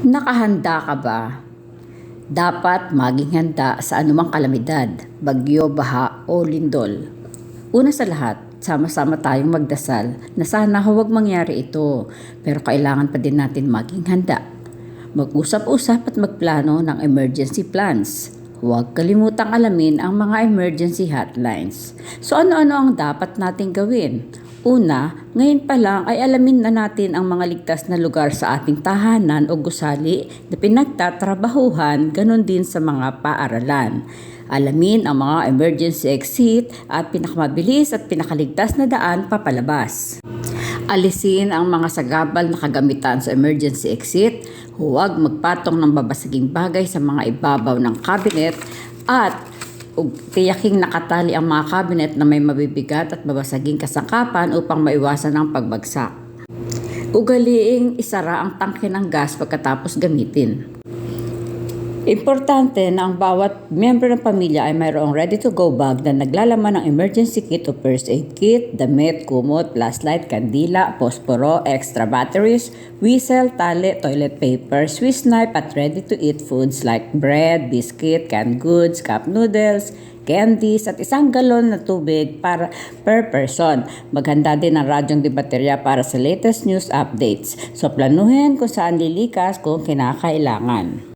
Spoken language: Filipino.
Nakahanda ka ba? Dapat maging handa sa anumang kalamidad, bagyo, baha o lindol. Una sa lahat, sama-sama tayong magdasal na sana huwag mangyari ito, pero kailangan pa din natin maging handa. Mag-usap-usap at magplano ng emergency plans. Huwag kalimutang alamin ang mga emergency hotlines. So ano-ano ang dapat nating gawin? Una, ngayon pa lang ay alamin na natin ang mga ligtas na lugar sa ating tahanan o gusali na pinagtatrabahuhan, ganun din sa mga paaralan. Alamin ang mga emergency exit at pinakamabilis at pinakaligtas na daan papalabas. Alisin ang mga sagabal na kagamitan sa emergency exit, huwag magpatong ng babasaging bagay sa mga ibabaw ng cabinet at ug tiyaking nakatali ang mga cabinet na may mabibigat at babasaging kasangkapan upang maiwasan ang pagbagsak. Ugaliing isara ang tangke ng gas pagkatapos gamitin. Importante na ang bawat miyembro ng pamilya ay mayroong ready-to-go bag na naglalaman ng emergency kit o first aid kit, damit, kumot, flashlight, kandila, posporo, extra batteries, whistle, tali, toilet paper, Swiss knife at ready-to-eat foods like bread, biscuit, canned goods, cup noodles, candies at isang galon na tubig para per person. Maghanda din ang radyong de baterya para sa latest news updates. So planuhin kung saan lilikas kung kinakailangan.